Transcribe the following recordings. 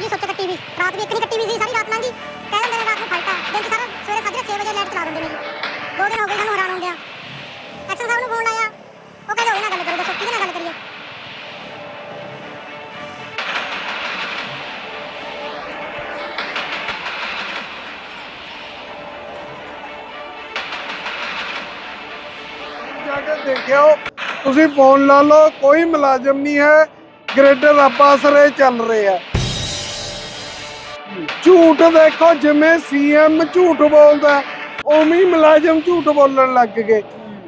ਇਹੋ ਜੀ, ਸੋਚ ਕੱਟੀ ਵੀ ਰਾਤ ਵੀ ਇੱਕ ਨਹੀਂ ਕੱਟੀ ਵੀ ਸੀ, ਸਾਰੀ ਰਾਤ ਲੰਘੀ। ਕਹਿ ਦਿੰਦੇ ਨੇ ਰਾਤ ਨੂੰ ਫਲਟਾ। ਦਿਨ ਸਾਰਾ ਸਵੇਰੇ ਸਾਜਰੇ 6 ਵਜੇ ਲਾਈਟ ਚਲਾ ਦਿੰਦੇ ਨੇ। ਦੋ ਦਿਨ ਹੋ ਗਏ, ਸਾਨੂੰ ਹੈਰਾਨ ਹੁੰਦਿਆ ਐਕਸ਼ਨ ਸਾਹਿਬ ਨੂੰ ਫੋਨ ਲਾਇਆ। ਉਹ ਕਹਿੰਦੇ, ਉਹਦੇ ਨਾਲ ਗੱਲ ਕਰੋ ਦੱਸੋ ਕਿਹਦੇ ਨਾਲ ਗੱਲ ਕਰੀਏ। ਜਾ ਕੇ ਦੇਖਿਓ, ਤੁਸੀਂ ਫੋਨ ਲਾ ਲਓ, ਕੋਈ ਮੁਲਾਜ਼ਮ ਨਹੀਂ ਹੈ। ਗ੍ਰਿਡ ਰੱਬ ਆਸਰੇ ਚੱਲ ਰਹੇ। ਆ ਝੂਠ ਦੇਖੋ, ਜਿਵੇਂ ਸੀਐਮ ਝੂਠ ਬੋਲਦਾ, ਉਵੇਂ ਮੁਲਾਜ਼ਮ ਝੂਠ ਬੋਲਣ ਲੱਗ ਗਏ।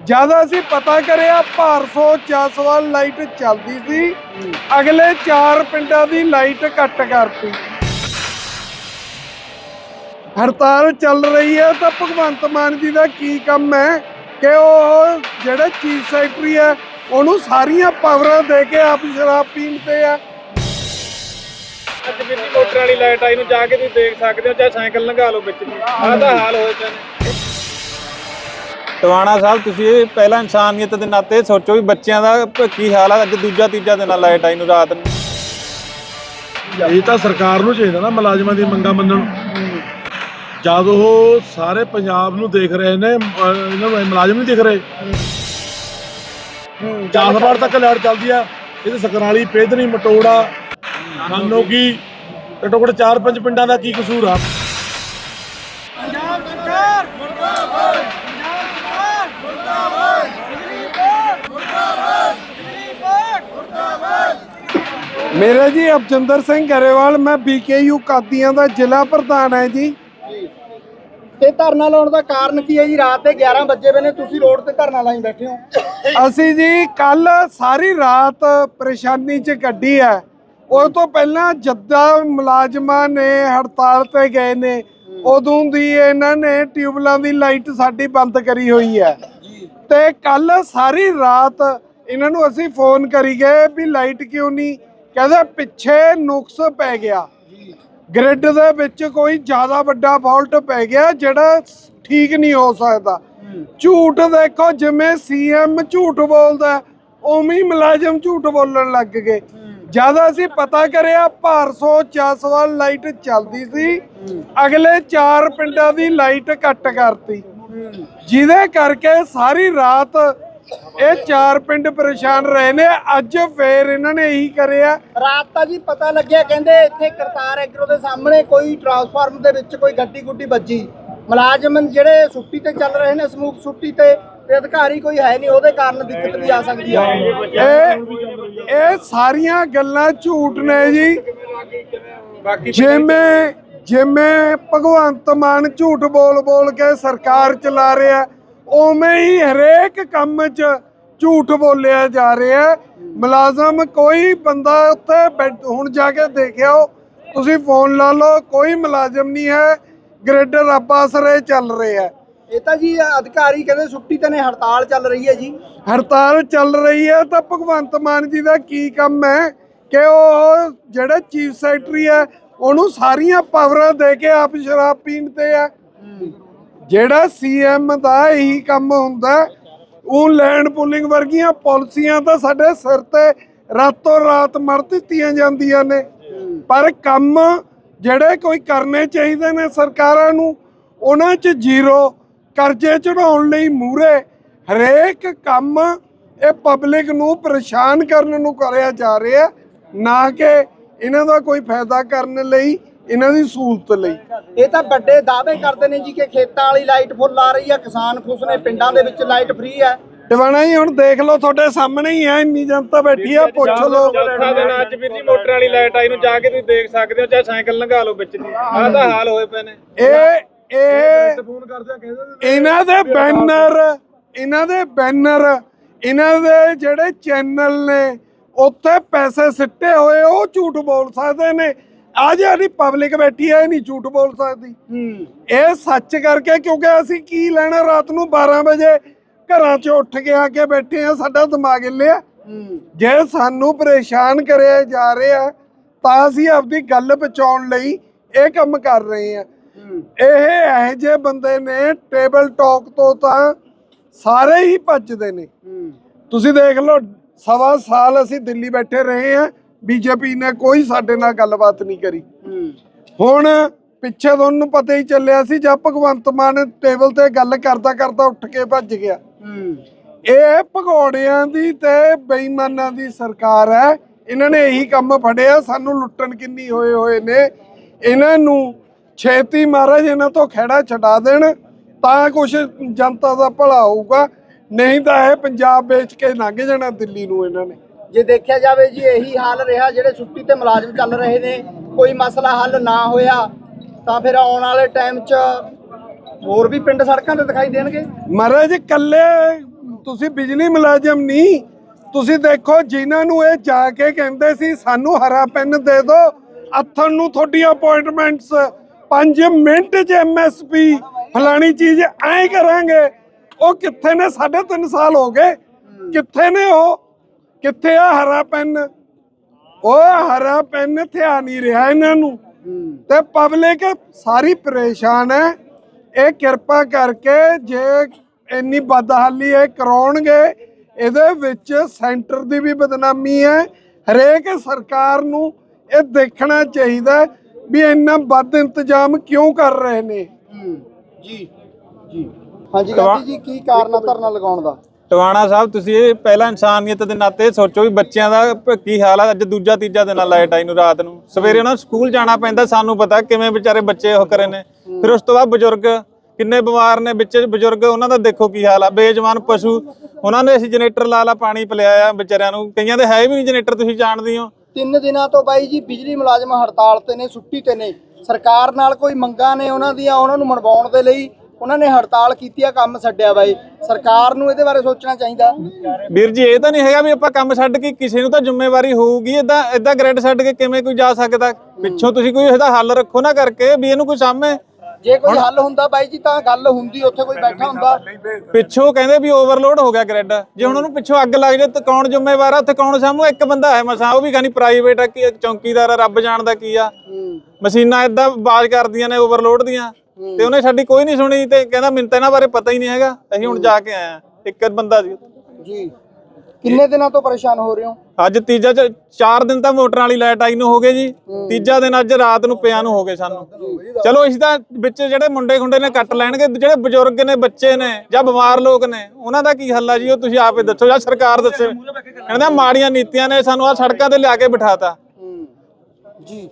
ਜਦ ਅਸੀਂ ਪਤਾ ਕਰਿਆ ਭਾਰਸੋ ਚਾਸਵਾਲ ਲਾਈਟ ਚੱਲਦੀ ਸੀ, ਅਗਲੇ 4 ਪਿੰਡਾਂ ਦੀ ਲਾਈਟ ਕੱਟ ਕਰਤੀ। ਹੜਤਾਲ ਚੱਲ ਰਹੀ ਹੈ, ਤਾਂ ਭਗਵੰਤ ਮਾਨ ਜੀ ਦਾ ਕੀ ਕੰਮ ਹੈ ਕਿ ਉਹ ਜਿਹੜੇ ਚੀਫ ਸੈਕਟਰੀ ਹੈ, ਉਹਨੂੰ ਸਾਰੀਆਂ ਪਾਵਰਾਂ ਦੇ ਕੇ ਆਪ ਸ਼ਰਾਬ ਪੀਣ ਤੇ ਆ ਅੱਜ ਬਿਜਲੀ ਮੋਟਰ ਵਾਲੀ ਲਾਈਟ ਆਈ ਨੂੰ ਜਾ ਕੇ ਤੁਸੀਂ ਦੇਖ ਸਕਦੇ ਹੋ ਚਾਹੇ ਸਾਈਕਲ ਲੰਘਾ ਲਓ ਵਿੱਚ ਦੀ ਆਹ ਤਾਂ ਹਾਲ ਪਏ ਨੇ। ਟਵਾਣਾ ਸਾਹਿਬ ਤੁਸੀਂ ਇਹ ਪਹਿਲਾਂ ਇਨਸਾਨੀਅਤ ਦੇ ਨਾਤੇ ਸੋਚੋ ਵੀ ਬੱਚਿਆਂ ਦਾ ਕੀ ਹਾਲ ਆ ਅੱਜ ਦੂਜਾ ਤੀਜਾ ਦਿਨ ਆ ਲਾਈਟ ਆਈ ਨੂੰ ਰਾਤ ਨੂੰ। ਇਹ ਤਾਂ ਸਰਕਾਰ ਨੂੰ ਚਾਹੀਦਾ ਨਾ ਮੁਲਾਜ਼ਮਾਂ ਦੀ ਮੰਗਾਂ ਮੰਨਣ ਜਦ ਉਹ ਸਾਰੇ ਪੰਜਾਬ ਨੂੰ ਦੇਖ ਰਹੇ ਨੇ ਇਹਨਾਂ ਨੂੰ ਮੁਲਾਜ਼ਮ ਨਹੀਂ ਦਿਖ ਰਹੇ। ਚਾਸਵਾੜ ਤੱਕ ਲਾਈਟ ਚੱਲਦੀ ਆ ਇਹ ਸਕਰਾਲੀ ਪੇਦਨੀ ਮਟੋੜਾ ਨਾਨੋਗੀ ਘੱਟੋ ਘੱਟ ਚਾਰ ਪੰਜ ਪਿੰਡਾਂ ਦਾ ਕੀ ਕਸੂਰ ਆ? ਮੇਰੇ ਜੀ ਅਬਜਿੰਦਰ ਸਿੰਘ ਗਰੇਵਾਲ ਮੈਂ ਬੀਕੇਯੂ ਕਾਦੀਆਂ ਦਾ ਜ਼ਿਲ੍ਹਾ ਪ੍ਰਧਾਨ ਹੈ ਜੀ। ਤੇ ਧਰਨਾ ਲਾਉਣ ਦਾ ਕਾਰਨ ਕੀ ਹੈ ਜੀ? ਰਾਤ ਦੇ 11 ਵਜੇ ਵੇ ਨੇ ਤੁਸੀਂ ਰੋਡ ਤੇ ਧਰਨਾ ਲਾਈ ਬੈਠੇ ਹੋ। ਅਸੀਂ ਜੀ ਕੱਲ ਸਾਰੀ ਰਾਤ ਪਰੇਸ਼ਾਨੀ 'ਚ ਕੱਢੀ ਹੈ। ਉਹ ਤੋਂ ਪਹਿਲਾਂ ਜੱਦਾ ਮੁਲਾਜ਼ਮਾਂ ਨੇ ਹੜਤਾਲ ਤੇ ਗਏ ਨੇ। ਉਦੋਂ ਦੀ ਇਹਨਾਂ ਨੇ ਟਿਊਬਲਾਂ ਦੀ ਲਾਈਟ ਸਾਡੀ ਬੰਦ ਕਰੀ ਹੋਈ ਹੈ। ਤੇ ਕੱਲ ਸਾਰੀ ਰਾਤ ਇਹਨਾਂ ਨੂੰ ਅਸੀਂ ਫੋਨ ਕਰੀ ਗਏ ਵੀ ਲਾਈਟ ਕਿਉਂ ਨਹੀਂ? ਕਹਿੰਦੇ ਪਿੱਛੇ ਨੁਕਸ ਪੈ ਗਿਆ। ਗ੍ਰਿਡ ਦੇ ਵਿੱਚ ਕੋਈ ਜ਼ਿਆਦਾ ਵੱਡਾ ਫਾਲਟ ਪੈ ਗਿਆ ਜਿਹੜਾ ਠੀਕ ਨਹੀਂ ਹੋ ਸਕਦਾ। ਝੂਠ ਦੇਖੋ ਜਿਵੇਂ ਸੀਐਮ ਝੂਠ ਬੋਲਦਾ, ਉਵੇਂ ਹੀ ਮੁਲਾਜ਼ਮ ਝੂਠ ਬੋਲਣ ਲੱਗ ਗਏ। ਜਦ ਅਸੀਂ ਪਤਾ ਕਰਿਆ ਭਾਰਸੋ ਚਾਸਵਾਲ ਲਾਈਟ ਚੱਲਦੀ ਸੀ, ਅਗਲੇ 4 ਪਿੰਡਾਂ ਦੀ ਲਾਈਟ ਕੱਟ ਕਰਤੀ। ਜਿਹਦੇ ਕਰਕੇ ਸਾਰੀ ਰਾਤ ਇਹ ਚਾਰ ਪਿੰਡ ਪਰੇਸ਼ਾਨ ਰਹੇ ਨੇ। ਅੱਜ ਫੇਰ ਇਹਨਾਂ ਨੇ ਇਹੀ ਕਰਿਆ। ਰਾਤ ਤਾਂ ਜੀ ਪਤਾ ਲੱਗਿਆ, ਕਹਿੰਦੇ ਇੱਥੇ ਕਰਤਾਰ ਐਗਰੋ ਦੇ ਸਾਹਮਣੇ ਕੋਈ ਟਰਾਂਸਫਾਰਮ ਦੇ ਵਿੱਚ ਕੋਈ ਗੱਡੀ ਗੁੱਡੀ ਵੱਜੀ। ਮੁਲਾਜ਼ਮ ਜਿਹੜੇ ਛੁੱਟੀ ਤੇ ਚੱਲ ਰਹੇ ਨੇ ਸਮੂਹ ਛੁੱਟੀ ਤੇ ਤੇ ਅਧਿਕਾਰੀ ਕੋਈ ਹੈ ਨਹੀਂ, ਉਹਦੇ ਕਾਰਨ ਦਿੱਕਤ ਵੀ ਆ ਸਕਦੀ ਹੈ ਇਹ ਇਹ ਸਾਰੀਆਂ ਗੱਲਾਂ ਝੂਠ ਨੇ ਜੀ। ਜਿਵੇਂ ਜਿਵੇਂ ਭਗਵੰਤ ਮਾਨ ਝੂਠ ਬੋਲ ਬੋਲ ਕੇ ਸਰਕਾਰ ਚਲਾ ਰਿਹਾ, ਉਵੇਂ ਹੀ ਹਰੇਕ ਕੰਮ 'ਚ ਝੂਠ ਬੋਲਿਆ ਜਾ ਰਿਹਾ। ਮੁਲਾਜ਼ਮ ਕੋਈ ਬੰਦਾ ਉੱਥੇ ਬੈਠ- ਹੁਣ ਜਾ ਕੇ ਦੇਖਿਓ, ਤੁਸੀਂ ਫੋਨ ਲਾ ਲਓ, ਕੋਈ ਮੁਲਾਜ਼ਮ ਨਹੀਂ ਹੈ ਗ੍ਰਿਡ ਰੱਬ ਆਸਰੇ ਚੱਲ ਰਿਹਾ। ਇਹ ਤਾਂ ਜੀ ਅਧਿਕਾਰੀ ਕਹਿੰਦੇ ਛੁੱਟੀ ਤੇ ਨੇ, ਹੜਤਾਲ ਚੱਲ ਰਹੀ ਹੈ ਜੀ। ਹੜਤਾਲ ਚੱਲ ਰਹੀ ਹੈ, ਤਾਂ ਭਗਵੰਤ ਮਾਨ ਜੀ ਦਾ ਕੀ ਕੰਮ ਹੈ ਕਿ ਉਹ ਜਿਹੜੇ ਚੀਫ ਸੈਕਟਰੀ ਹੈ, ਉਹਨੂੰ ਸਾਰੀਆਂ ਪਾਵਰਾਂ ਦੇ ਕੇ ਆਪ ਸ਼ਰਾਬ ਪੀਣ ਤੇ ਆ ਜਿਹੜਾ ਸੀਐਮ ਦਾ ਇਹੀ ਕੰਮ ਹੁੰਦਾ ਉਹ ਲੈਂਡ ਪੁਲਿੰਗ ਵਰਗੀਆਂ ਪਾਲਿਸੀਆਂ ਤਾਂ ਸਾਡੇ ਸਿਰ ਤੇ ਰਾਤੋਂ ਰਾਤ ਮਰ ਦਿੱਤੀਆਂ ਜਾਂਦੀਆਂ ਨੇ। ਪਰ ਕੰਮ ਜਿਹੜੇ ਕੋਈ ਕਰਨੇ ਚਾਹੀਦੇ ਨੇ ਸਰਕਾਰਾਂ ਨੂੰ, ਉਹਨਾਂ 'ਚ ਜ਼ੀਰੋ। ਕਰਜ਼ੇ ਚੜਾਉਣ ਲਈ ਮੂਰੇ ਹਰੇਕ ਕੰਮ ਇਹ ਪਬਲਿਕ ਨੂੰ ਪਰੇਸ਼ਾਨ ਕਰਨ ਨੂੰ ਕਰਿਆ ਜਾ ਰਿਹਾ ਨਾ ਕਿ ਇਹਨਾਂ ਦਾ ਕੋਈ ਫਾਇਦਾ ਕਰਨ ਲਈ ਇਹਨਾਂ ਦੀ ਸਹੂਲਤ ਲਈ। ਇਹ ਤਾਂ ਵੱਡੇ ਦਾਅਵੇ ਕਰਦੇ ਨੇ ਜੀ ਕਿ ਖੇਤਾਂ ਵਾਲੀ ਲਾਈਟ ਫੁੱਲ ਆ ਰਹੀ ਹੈ ਕਿਸਾਨ ਖੁਸ਼ ਨੇ ਪਿੰਡਾਂ ਦੇ ਵਿੱਚ ਲਾਈਟ ਫ੍ਰੀ ਹੈ ਟਿਵਾਣਾ ਜੀ ਹੁਣ ਦੇਖ ਲਓ ਤੁਹਾਡੇ ਸਾਹਮਣੇ ਹੀ ਆ ਇੰਨੀ ਜਨਤਾ ਬੈਠੀ ਆ ਪੁੱਛ ਲਓ। ਚੌਥਾ ਦਿਨ ਅੱਜ ਬਿਜਲੀ ਮੋਟਰ ਵਾਲੀ ਲਾਈਟ ਆਈ ਨੂੰ ਜਾ ਕੇ ਤੁਸੀਂ ਦੇਖ ਸਕਦੇ ਹੋ ਚਾਹੇ ਸਾਈਕਲ ਲੰਘਾ ਲਓ ਵਿੱਚ ਦੀ ਆਹ ਤਾਂ ਹਾਲ ਹੋਏ ਪਏ ਨੇ। ਇਹ ਇਹ ਫੋਨ ਕਰਦੇ ਆ ਕਹਿੰਦੇ ਇਹਨਾਂ ਦੇ ਬੈਨਰ ਇਹਨਾਂ ਦੇ ਬੈਨਰ ਇਹਨਾਂ ਦੇ ਜਿਹੜੇ ਚੈਨਲ ਨੇ ਉੱਥੇ ਪੈਸੇ ਸਿੱਟੇ ਹੋਏ ਉਹ ਝੂਠ ਬੋਲ ਸਕਦੇ ਨੇ। ਆ ਜਿਹੜੀ ਪਬਲਿਕ ਬੈਠੀ ਹੈ ਇਹ ਨਹੀਂ ਝੂਠ ਬੋਲ ਸਕਦੀ। ਇਹ ਸੱਚ ਕਰਕੇ ਕਿਉਂਕਿ ਅਸੀਂ ਕੀ ਲੈਣਾ ਰਾਤ ਨੂੰ 12 ਵਜੇ? ਘਰਾਂ 'ਚ ਉੱਠ ਕੇ ਆ ਕੇ ਬੈਠੇ ਆ ਸਾਡਾ ਦਿਮਾਗ ਹਿੱਲਿਆ। ਜੇ ਸਾਨੂੰ ਪਰੇਸ਼ਾਨ ਕਰਿਆ ਜਾ ਰਿਹਾ ਤਾਂ ਅਸੀਂ ਆਪਦੀ ਗੱਲ ਪਹੁੰਚਾਉਣ ਲਈ ਇਹ ਕੰਮ ਕਰ ਰਹੇ ਆ ਇਹ ਇਹੋ ਜਿਹੇ ਬੰਦੇ ਨੇ ਟੇਬਲ ਟਾਕ ਤੋਂ ਤਾਂ ਸਾਰੇ ਹੀ ਭੱਜਦੇ ਨੇ। ਤੁਸੀਂ ਦੇਖ ਲਓ ਸਵਾ ਸਾਲ ਅਸੀਂ ਦਿੱਲੀ ਬੈਠੇ ਰਹੇ ਆ ਬੀਜੇਪੀ ਨੇ ਕੋਈ ਸਾਡੇ ਨਾਲ ਗੱਲਬਾਤ ਨਹੀਂ ਕਰੀ। ਹੁਣ ਪਿੱਛੇ ਤੁਹਾਨੂੰ ਪਤਾ ਹੀ ਚੱਲਿਆ ਸੀ ਜਦ ਭਗਵੰਤ ਮਾਨ ਟੇਬਲ ਤੇ ਗੱਲ ਕਰਦਾ ਕਰਦਾ ਉੱਠ ਕੇ ਭੱਜ ਗਿਆ। ਇਹ ਭਗੌੜਿਆਂ ਦੀ ਤੇ ਬੇਈਮਾਨਾਂ ਦੀ ਸਰਕਾਰ ਹੈ। ਇਹਨਾਂ ਨੇ ਇਹੀ ਕੰਮ ਫੜਿਆ ਸਾਨੂੰ ਲੁੱਟਣ ਕਿੰਨੀ ਹੋਏ ਹੋਏ ਨੇ। ਇਹਨਾਂ ਨੂੰ ਛੇਤੀ ਮਹਾਰਾਜ ਇਹਨਾਂ ਤੋਂ ਖਹਿੜਾ ਛਡਾ ਦੇਣ ਤਾਂ ਕੁਝ ਜਨਤਾ ਦਾ ਭਲਾ ਹੋਊਗਾ। ਨਹੀਂ ਤਾਂ ਇਹ ਪੰਜਾਬ ਵੇਚ ਕੇ ਲੰਘ ਜਾਣਾ ਦਿੱਲੀ ਨੂੰ ਇਹਨਾਂ ਨੇ। ਜੇ ਦੇਖਿਆ ਜਾਵੇ ਜੀ ਇਹੀ ਹਾਲ ਰਿਹਾ ਜਿਹੜੇ ਛੁੱਟੀ ਤੇ ਮੁਲਾਜ਼ਮ ਚੱਲ ਰਹੇ ਨੇ ਕੋਈ ਮਸਲਾ ਹੱਲ ਨਾ ਹੋਇਆ ਤਾਂ ਫਿਰ ਆਉਣ ਵਾਲੇ ਟਾਈਮ 'ਚ ਹੋਰ ਵੀ ਪਿੰਡ ਸੜਕਾਂ ਤੇ ਦਿਖਾਈ ਦੇਣਗੇ? ਮਹਾਰਾਜ ਕੱਲੇ ਤੁਸੀਂ ਬਿਜਲੀ ਮੁਲਾਜ਼ਮ ਨਹੀਂ ਤੁਸੀਂ ਦੇਖੋ ਜਿਨ੍ਹਾਂ ਨੂੰ ਇਹ ਜਾ ਕੇ ਕਹਿੰਦੇ ਸੀ ਸਾਨੂੰ ਹਰਾ ਪੈਨ ਦੇ ਦਿਓ ਅੱਥਣ ਨੂੰ ਤੁਹਾਡੀ ਅਪਾਇੰਟਮੈਂਟਸ 5 ਮਿੰਟ 'ਚ ਐਮਐਸਪੀ ਫਲਾਣੀ ਚੀਜ਼ ਐਂ ਕਰਾਂਗੇ। ਉਹ ਕਿੱਥੇ ਨੇ? 3.5 ਸਾਲ ਹੋ ਗਏ। ਕਿੱਥੇ ਨੇ ਉਹ? ਕਿੱਥੇ ਆ ਹਰਾ ਪੈਨ? ਉਹ ਹਰਾ ਪੈਨ ਥਿਆ ਨਹੀਂ ਰਿਹਾ ਇਹਨਾਂ ਨੂੰ। ਤੇ ਪਬਲਿਕ ਸਾਰੀ ਪਰੇਸ਼ਾਨ ਹੈ। ਇਹ ਕਿਰਪਾ ਕਰਕੇ ਜੇ ਇੰਨੀ ਬਦਹਾਲੀ ਇਹ ਕਰਾਉਣਗੇ, ਇਹਦੇ ਵਿੱਚ ਸੈਂਟਰ ਦੀ ਵੀ ਬਦਨਾਮੀ ਹੈ। ਹਰੇਕ ਸਰਕਾਰ ਨੂੰ ਇਹ ਦੇਖਣਾ ਚਾਹੀਦਾ ਵੀ ਇੰਨਾ ਵੱਧ ਇੰਤਜ਼ਾਮ ਕਿਉਂ ਕਰ ਰਹੇ ਨੇ? ਜੀ ਜੀ। ਹਾਂਜੀ ਗਾਂਧੀ ਜੀ ਕੀ ਕਾਰਨ ਆ ਧਰਨਾ ਲਗਾਉਣ ਦਾ? ਟਵਾਣਾ ਸਾਹਿਬ ਤੁਸੀਂ ਇਹ ਪਹਿਲਾਂ ਇਨਸਾਨੀਅਤ ਦੇ ਨਾਤੇ ਸੋਚੋ ਵੀ ਬੱਚਿਆਂ ਦਾ ਕੀ ਹਾਲ ਆ ਅੱਜ ਦੂਜਾ ਤੀਜਾ ਦਿਨ ਆ ਲਾਈਟ ਆਈ ਨੂੰ ਰਾਤ ਨੂੰ। ਸਵੇਰੇ ਉਹਨਾਂ ਨੂੰ ਸਕੂਲ ਜਾਣਾ ਪੈਂਦਾ ਸਾਨੂੰ ਪਤਾ ਕਿਵੇਂ ਵਿਚਾਰੇ ਬੱਚੇ ਉਹ ਕਰੇ ਨੇ। ਫਿਰ ਉਸ ਤੋਂ ਬਾਅਦ ਬਜ਼ੁਰਗ ਕਿੰਨੇ ਬਿਮਾਰ ਨੇ ਵਿੱਚ ਬਜ਼ੁਰਗ ਉਹਨਾਂ ਦਾ ਦੇਖੋ ਕੀ ਹਾਲ ਆ। ਬੇਜਵਾਨ ਪਸ਼ੂ ਉਹਨਾਂ ਨੇ ਅਸੀਂ ਜਨਰੇਟਰ ਲਾ ਲਾ ਪਾਣੀ ਪਿਲਾਇਆ ਆ ਵਿਚਾਰਿਆਂ ਨੂੰ। ਕਈਆਂ ਦੇ ਹੈ ਵੀ ਨਹੀਂ ਜਨਰੇਟਰ ਤੁਸੀਂ ਜਾਣਦੇ ਹੋ। ਤਿੰਨ ਦਿਨਾਂ ਤੋਂ ਬਾਈ ਜੀ ਬਿਜਲੀ ਮੁਲਾਜ਼ਮ ਹੜਤਾਲ ਤੇ ਨੇ, ਛੁੱਟੀ ਤੇ ਨੇ। ਸਰਕਾਰ ਨਾਲ ਕੋਈ ਮੰਗਾਂ ਨੇ ਉਹਨਾਂ ਦੀਆਂ, ਉਹਨਾਂ ਨੂੰ ਮਨਵਾਉਣ ਦੇ ਲਈ ਉਹਨਾਂ ਨੇ ਹੜਤਾਲ ਕੀਤੀ ਆ, ਕੰਮ ਛੱਡਿਆ ਬਾਈ। ਸਰਕਾਰ ਨੂੰ ਇਹਦੇ ਬਾਰੇ ਸੋਚਣਾ ਚਾਹੀਦਾ। ਵੀਰ ਜੀ, ਇਹ ਤਾਂ ਨਹੀਂ ਹੈਗਾ ਵੀ ਆਪਾਂ ਕੰਮ ਛੱਡ ਕੇ ਕਿਸੇ ਨੂੰ ਤਾਂ ਜ਼ਿੰਮੇਵਾਰੀ ਹੋਊਗੀ। ਇਦਾਂ ਇਦਾਂ ਗ੍ਰੈਡ ਛੱਡ ਕੇ ਕਿਵੇਂ ਕੋਈ ਜਾ ਸਕਦਾ? ਪਿੱਛੋਂ ਤੁਸੀਂ ਕੋਈ ਇਹਦਾ ਹੱਲ ਰੱਖੋ ਨਾ ਕਰਕੇ ਵੀ ਇਹਨੂੰ ਕੋਈ ਸਾਹਮਣੇ ਜੇ ਕੋਈ ਹੱਲ ਹੁੰਦਾ ਬਾਈ ਜੀ ਤਾਂ ਗੱਲ ਹੁੰਦੀ ਉੱਥੇ ਕੋਈ ਬੈਠਾ ਹੁੰਦਾ। ਪਿੱਛੋਂ ਕਹਿੰਦੇ ਵੀ ਓਵਰਲੋਡ ਹੋ ਗਿਆ ਗ੍ਰਿਡ ਜੇ ਹੁਣ ਉਹਨੂੰ ਪਿੱਛੋਂ ਅੱਗ ਲੱਗ ਜਾਏ ਤਾਂ ਕੌਣ ਜ਼ਿੰਮੇਵਾਰ ਆ? ਉੱਥੇ ਕੌਣ ਸਾਹਮਣੇ? ਇੱਕ ਬੰਦਾ ਹੈ ਮਸਾਂ ਉਹ ਵੀ ਗਾਨੀ ਪ੍ਰਾਈਵੇਟ ਆ ਕੀ ਚੌਂਕੀਦਾਰ ਆ ਰੱਬ ਜਾਣਦਾ ਕੀ ਆ। ਮਸ਼ੀਨਾਂ ਇਦਾਂ ਬਾਜ਼ ਕਰਦੀਆਂ ਨੇ ਓਵਰਲੋਡ ਦੀਆਂ। ਤੇ ਉਹਨੇ ਸਾਡੀ ਕੋਈ ਨਹੀਂ ਸੁਣੀ ਤੇ ਕਹਿੰਦਾ ਮੈਨੂੰ ਤਾਂ ਇਹਨਾਂ ਬਾਰੇ ਪਤਾ ਹੀ ਨਹੀਂ ਹੈਗਾ। ਅਸੀਂ ਹੁਣ ਜਾ ਕੇ ਆਏ ਆ ਇੱਕ ਬੰਦਾ ਸੀ। ਜੀ। ਕਿੰਨੇ ਦਿਨਾਂ ਤੋਂ ਪਰੇਸ਼ਾਨ ਹੋ ਰਹੇ ਹੋ? ਅੱਜ ਤੀਜਾ ਚ- ਚਾਰ ਦਿਨ ਤਾਂ ਮੋਟਰਾਂ ਵਾਲੀ ਲਾਈਟ ਆਈ ਨੂੰ ਹੋ ਗਏ ਜੀ। ਤੀਜਾ ਦਿਨ ਅੱਜ ਰਾਤ ਨੂੰ ਪਿਆ ਨੂੰ ਹੋ ਗਏ ਸਾਨੂੰ। ਚਲੋ ਅਸੀਂ ਤਾਂ ਵਿੱਚ ਜਿਹੜੇ ਮੁੰਡੇ ਖੁੰਡੇ ਨੇ ਕੱਟ ਲੈਣਗੇ ਜਿਹੜੇ ਬਜ਼ੁਰਗ ਨੇ ਬੱਚੇ ਨੇ ਜਾਂ ਬਿਮਾਰ ਲੋਕ ਨੇ ਉਹਨਾਂ ਦਾ ਕੀ ਹੱਲ ਆ ਜੀ ਉਹ ਤੁਸੀਂ ਆਪੇ ਦੱਸੋ ਜਾਂ ਸਰਕਾਰ ਦੱਸੇ। ਕਹਿੰਦਾ ਮਾੜੀਆਂ ਨੀਤੀਆਂ ਨੇ ਸਾਨੂੰ ਆ ਸੜਕਾਂ ਤੇ ਲਿਆ ਕੇ ਬਿਠਾਤਾ। ਜੀ।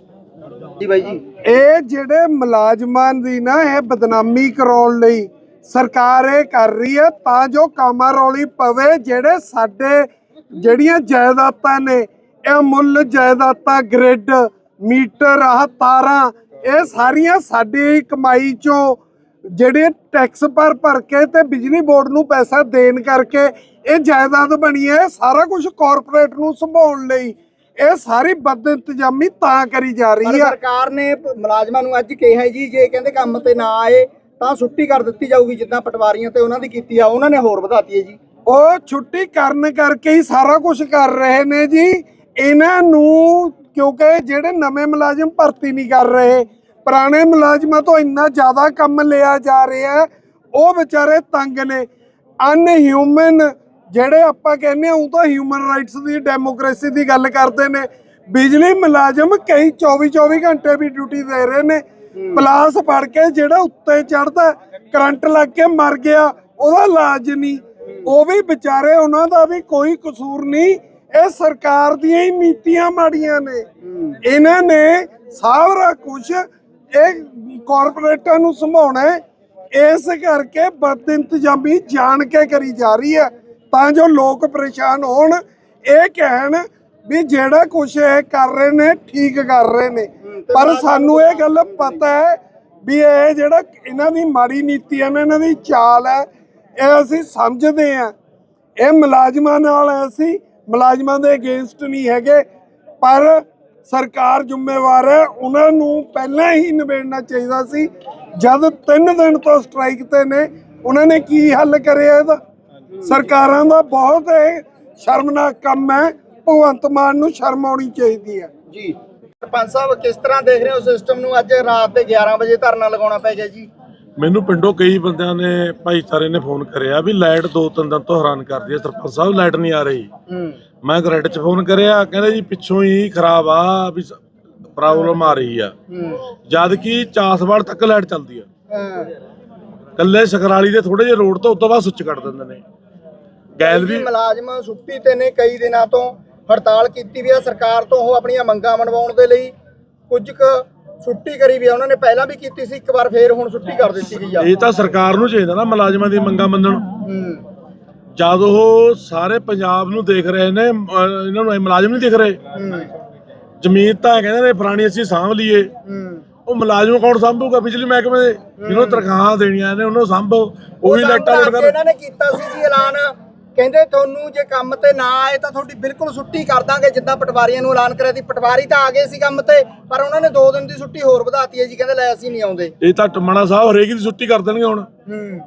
ਜੀ ਬਾਈ ਜੀ। ਇਹ ਜਿਹੜੇ ਮੁਲਾਜ਼ਮਾਂ ਦੀ ਨਾ ਇਹ ਬਦਨਾਮੀ ਕਰਾਉਣ ਲਈ ਸਰਕਾਰ ਇਹ ਕਰ ਰਹੀ ਹੈ ਤਾਂ ਜੋ ਕਾਮਾ ਰੌਲੀ ਪਵੇ ਜਿਹੜੇ ਸਾਡੇ ਜਿਹੜੀਆਂ ਜਾਇਦਾਦਾਂ ਨੇ ਇਹ ਮੁੱਲ ਜਾਇਦਾਦਾਂ ਗ੍ਰਿਡ ਮੀਟਰ ਆਹ ਤਾਰਾਂ ਇਹ ਸਾਰੀਆਂ ਸਾਡੀ ਕਮਾਈ ਚੋਂ ਜਿਹੜੇ ਟੈਕਸ ਭਰ ਭਰ ਕੇ ਤੇ ਬਿਜਲੀ ਬੋਰਡ ਨੂੰ ਪੈਸਾ ਦੇਣ ਕਰਕੇ ਇਹ ਜਾਇਦਾਦ ਬਣੀ ਹੈ ਸਾਰਾ ਕੁਝ ਕਾਰਪੋਰੇਟ ਨੂੰ ਸੰਭਾਉਣ ਲਈ ਇਹ ਸਾਰੀ ਬਦ ਇੰਤਜ਼ਾਮੀ ਤਾਂ ਕਰੀ ਜਾ ਪਰ ਰਹੀ ਹੈ ਸਰਕਾਰ ਨੇ ਮੁਲਾਜ਼ਮਾਂ ਨੂੰ ਅੱਜ ਕਿਹਾ ਜੀ ਜੇ ਕਹਿੰਦੇ ਕੰਮ ਤੇ ਨਾ ਆਏ ਤਾਂ ਛੁੱਟੀ ਕਰ ਦਿੱਤੀ ਜਾਊਗੀ ਜਿੱਦਾਂ ਪਟਵਾਰੀਆਂ ਤੇ ਉਹਨਾਂ ਦੀ ਕੀਤੀ ਆ, ਉਹਨਾਂ ਨੇ ਹੋਰ ਵਧਾਤੀ ਹੈ ਜੀ। ਉਹ ਛੁੱਟੀ ਕਰਨ ਕਰਕੇ ਹੀ ਸਾਰਾ ਕੁਝ ਕਰ ਰਹੇ ਨੇ ਜੀ। ਇਹਨਾਂ ਨੂੰ ਕਿਉਂਕਿ ਜਿਹੜੇ ਨਵੇਂ ਮੁਲਾਜ਼ਮ ਭਰਤੀ ਨਹੀਂ ਕਰ ਰਹੇ, ਪੁਰਾਣੇ ਮੁਲਾਜ਼ਮਾਂ ਤੋਂ ਇੰਨਾ ਜ਼ਿਆਦਾ ਕੰਮ ਲਿਆ ਜਾ ਰਿਹਾ, ਉਹ ਵਿਚਾਰੇ ਤੰਗ ਨੇ। ਅਨਹਿਊਮਨ ਜਿਹੜੇ ਆਪਾਂ ਕਹਿੰਦੇ ਹਾਂ, ਉਹ ਤਾਂ ਹਿਊਮਨ ਰਾਈਟਸ ਦੀ ਡੈਮੋਕ੍ਰੇਸੀ ਦੀ ਗੱਲ ਕਰਦੇ ਨੇ। ਬਿਜਲੀ ਮੁਲਾਜ਼ਮ ਕਈ 24 24 ਘੰਟੇ ਵੀ ਡਿਊਟੀ ਦੇ ਰਹੇ ਨੇ। ਪਲਾਸ ਫੜ ਕੇ ਜਿਹੜਾ ਉੱਤੇ ਚੜਦਾ ਕਰੰਟ ਲੱਗ ਕੇ ਮਰ ਗਿਆ ਉਹਦਾ ਇਲਾਜ ਨਹੀਂ। ਉਹ ਵੀ ਵਿਚਾਰੇ ਉਹਨਾਂ ਦਾ ਵੀ ਕੋਈ ਕਸੂਰ ਨਹੀਂ। ਇਹ ਸਰਕਾਰ ਦੀਆਂ ਹੀ ਨੀਤੀਆਂ ਮਾੜੀਆਂ ਨੇ। ਇਹਨਾਂ ਨੇ ਸਾਰਾ ਕੁਝ ਇਹ ਕਾਰਪੋਰੇਟਾਂ ਨੂੰ ਸੰਭਾਉਣਾ ਇਸ ਕਰਕੇ ਬਦ ਇੰਤਜ਼ਾਮੀ ਜਾਣ ਕੇ ਕਰੀ ਜਾ ਰਹੀ ਹੈ। ਤਾਂ ਜੋ ਲੋਕ ਪਰੇਸ਼ਾਨ ਹੋਣ। ਇਹ ਕਹਿਣ ਵੀ ਜਿਹੜਾ ਕੁਝ ਇਹ ਕਰ ਰਹੇ ਨੇ ਠੀਕ ਕਰ ਰਹੇ ਨੇ। ਪਰ ਸਾਨੂੰ ਇਹ ਗੱਲ ਪਤਾ ਹੈ ਵੀ ਇਹ ਜਿਹੜਾ ਇਹਨਾਂ ਦੀ ਮਾੜੀ ਨੀਤੀਆਂ ਨੇ ਇਹਨਾਂ ਦੀ ਚਾਲ ਹੈ ਇਹ ਅਸੀਂ ਸਮਝਦੇ ਹਾਂ। ਇਹ ਮੁਲਾਜ਼ਮਾਂ ਨਾਲ ਅਸੀਂ ਮੁਲਾਜ਼ਮਾਂ ਦੇ ਅਗੇਂਸਟ ਨਹੀਂ ਹੈਗੇ ਪਰ ਸਰਕਾਰ ਜ਼ਿੰਮੇਵਾਰ ਹੈ ਉਹਨਾਂ ਨੂੰ ਪਹਿਲਾਂ ਹੀ ਨਿਬੇੜਨਾ ਚਾਹੀਦਾ ਸੀ। ਜਦ 3 ਦਿਨ ਤੋਂ ਸਟ੍ਰਾਈਕ ਤੇ ਨੇ ਉਹਨਾਂ ਨੇ ਕੀ ਹੱਲ ਕਰਿਆ ਇਹਦਾ? ਸਰਕਾਰਾਂ ਦਾ ਬਹੁਤ ਇਹ ਸ਼ਰਮਨਾਕ ਕੰਮ ਹੈ ਭਗਵੰਤ ਮਾਨ ਨੂੰ ਸ਼ਰਮ ਆਉਣੀ ਚਾਹੀਦੀ ਹੈ। ਜੀ। ਸਰਪੰਚ ਸਾਹਿਬ ਕਿਸ ਤਰ੍ਹਾਂ ਦੇਖ ਰਹੇ ਹੋ ਸਿਸਟਮ ਨੂੰ? ਅੱਜ ਰਾਤ ਦੇ 11 ਵਜੇ ਧਰਨਾ ਲਗਾਉਣਾ ਪੈ ਗਿਆ ਜੀ। ਮੈਨੂੰ ਪਿੰਡੋਂ ਕਈ ਬੰਦਿਆਂ ਨੇ ਭਾਈਚਾਰੇ ਨੇ ਫੋਨ ਕਰਿਆ ਵੀ ਲਾਈਟ ਦੋ ਤਿੰਨ ਦਿਨ ਤੋਂ ਹੈਰਾਨ ਕਰਦੀ ਹੈ। ਸਰਪੰਚ ਸਾਹਿਬ ਲਾਈਟ ਨਹੀਂ ਆ ਰਹੀ। ਮੈਂ ਗ੍ਰਿਡ 'ਚ ਫੋਨ ਕਰਿਆ ਕਹਿੰਦੇ ਜੀ ਪਿੱਛੋਂ ਹੀ ਖਰਾਬ ਆ ਵੀ ਪ੍ਰੋਬਲਮ ਆ ਰਹੀ ਆ। ਜਦ ਕਿ ਚਾਸਵਾੜ ਤੱਕ ਲਾਈਟ ਚੱਲਦੀ ਆ। ਕੱਲੇ ਸਕਰਾਲੀ ਦੇ ਥੋੜੇ ਜਿਹੇ ਰੋਡ ਤੋਂ ਤੋਂ ਬਾਅਦ ਸੁੱਚ ਕੱਟ ਦਿੰਦੇ ਨੇ। ਗੈਲ ਵੀ ਮੁਲਾਜ਼ਮ ਛੁੱਟੀ ਤੇ ਨੇ ਕਈ ਦਿਨਾਂ ਤੋਂ। ਹੜਤਾਲ ਕੀਤੀ ਵੀ ਆ ਸਰਕਾਰ ਤੋਂ ਉਹ ਆਪਣੀਆਂ ਮੰਗਾਂ ਮਨਵਾਉਣ ਦੇ ਲਈ ਕੁਝ ਕੁ ਛੁੱਟੀ ਕਰੀ ਵੀ ਆ। ਉਹਨਾਂ ਨੇ ਪਹਿਲਾਂ ਵੀ ਕੀਤੀ ਸੀ ਇੱਕ ਵਾਰ ਫੇਰ ਹੁਣ ਛੁੱਟੀ ਕਰ ਦਿੱਤੀ ਗਈ ਆ। ਇਹ ਤਾਂ ਸਰਕਾਰ ਨੂੰ ਚਾਹੀਦਾ ਨਾ ਮੁਲਾਜ਼ਮਾਂ ਦੀ ਮੰਗਾਂ ਮੰਨਣ। ਹੂੰ। ਜਦ ਉਹ ਸਾਰੇ ਪੰਜਾਬ ਨੂੰ ਦੇਖ ਰਹੇ ਨੇ ਅਹ ਇਹਨਾਂ ਨੂੰ ਇਹ ਮੁਲਾਜ਼ਮ ਨਹੀਂ ਦਿਖ ਰਹੇ। ਹੂੰ। ਜ਼ਮੀਨ ਤਾਂ ਕਹਿੰਦੇ ਨੇ ਪੁਰਾਣੀ ਅਸੀਂ ਸਾਂਭ ਲਈਏ। ਹੂੰ। ਉਹ ਮੁਲਾਜ਼ਮ ਕੌਣ ਸੰਭੂਗਾ ਬਿਜਲੀ ਮਹਿਕਮੇ ਦੇ? ਜਿਹਨੂੰ ਤਨਖਾਹਾਂ ਦੇਣੀਆਂ ਨੇ ਉਹਨੂੰ ਸੰਭੋ। ਉਹੀ ਲਾਈਟਾਂ ਉਹ ਲੋਡ ਤਾਂ ਕਰ ਇਹਨਾਂ ਨੇ ਕੀਤਾ ਸੀ ਜੀ ਐਲਾਨ। ਕਹਿੰਦੇ ਤੁਹਾਨੂੰ ਜੇ ਕੰਮ ਤੇ ਨਾ ਆਏ ਤਾਂ ਤੁਹਾਡੀ ਬਿਲਕੁਲ ਛੁੱਟੀ ਕਰ ਦਾਂਗੇ ਜਿੱਦਾਂ ਪਟਵਾਰੀਆਂ ਨੂੰ ਐਲਾਨ ਕਰਿਆ ਸੀ। ਪਟਵਾਰੀ ਤਾਂ ਆ ਗਏ ਸੀ ਕੰਮ ਤੇ ਪਰ ਉਹਨਾਂ ਨੇ 2 ਦਿਨ ਦੀ ਛੁੱਟੀ ਹੋਰ ਵਧਾਤੀ ਹੈ ਜੀ ਕਹਿੰਦੇ ਲੈ ਅਸੀਂ ਨਹੀਂ ਆਉਂਦੇ। ਇਹ ਤਾਂ ਟਮਣਾ ਸਾਹਿਬ ਹਰੇਕ ਦੀ ਛੁੱਟੀ ਕਰ ਦੇਣਗੇ ਹੁਣ। ਹੂੰ।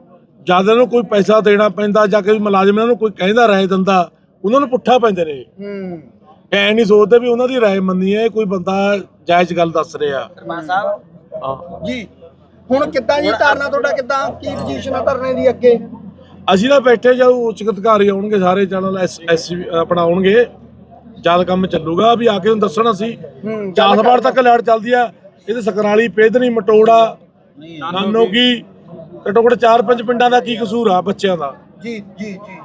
ਜਦ ਇਹਨੂੰ ਕੋਈ ਪੈਸਾ ਦੇਣਾ ਪੈਂਦਾ ਜਾਂ ਕੋਈ ਮੁਲਾਜ਼ਮ ਇਹਨਾਂ ਨੂੰ ਕੋਈ ਕਹਿੰਦਾ ਰਾਏ ਦਿੰਦਾ ਉਹਨਾਂ ਨੂੰ ਪੁੱਠਾ ਪੈਂਦੇ ਨੇ। ਹੂੰ। ਐ ਨਹੀਂ ਸੋਚਦੇ ਵੀ ਉਹਨਾਂ ਦੀ ਰਾਏ ਮੰਨੀ ਹੈ ਕੋਈ ਬੰਦਾ ਜਾਇਜ਼ ਗੱਲ ਦੱਸ ਰਿਹਾ। ਹਾਂ। ਜੀ ਹੁਣ ਕਿੱਦਾਂ ਜੀ ਧਰਨਾ ਤੁਹਾਡਾ ਕਿੱਦਾਂ? ਕੀ ਪੋਜੀਸ਼ਨ ਆ ਧਰਨੇ ਦੀ ਅੱਗੇ? ਅਸੀਂ ਤਾਂ ਬੈਠੇ ਜਾਊ ਉੱਚ ਅਧਿਕਾਰੀ ਆਉਣਗੇ ਸਾਰੇ ਚੈਨਲ ਐਸ ਐਸ ਆਪਣਾ ਆਉਣਗੇ। ਜਦ ਕੰਮ ਚੱਲੂਗਾ ਵੀ ਆ ਕੇ ਤੁਹਾਨੂੰ ਦੱਸਣ ਅਸੀਂ। ਚਾਸਵਾੜ ਤੱਕ ਲਾਈਟ ਚੱਲਦੀ ਆ। ਇਹਦੇ ਸਕਰਾਲੀ ਪੇਦਨੀ ਮਟੋੜਾ ਨਾਨੋ ਕੀ ਘੱਟੋ ਘੱਟ ਚਾਰ ਪੰਜ ਪਿੰਡਾਂ ਦਾ ਕੀ ਕਸੂਰ ਆ ਬੱਚਿਆਂ ਦਾ? ਜੀ ਜੀ ਜੀ।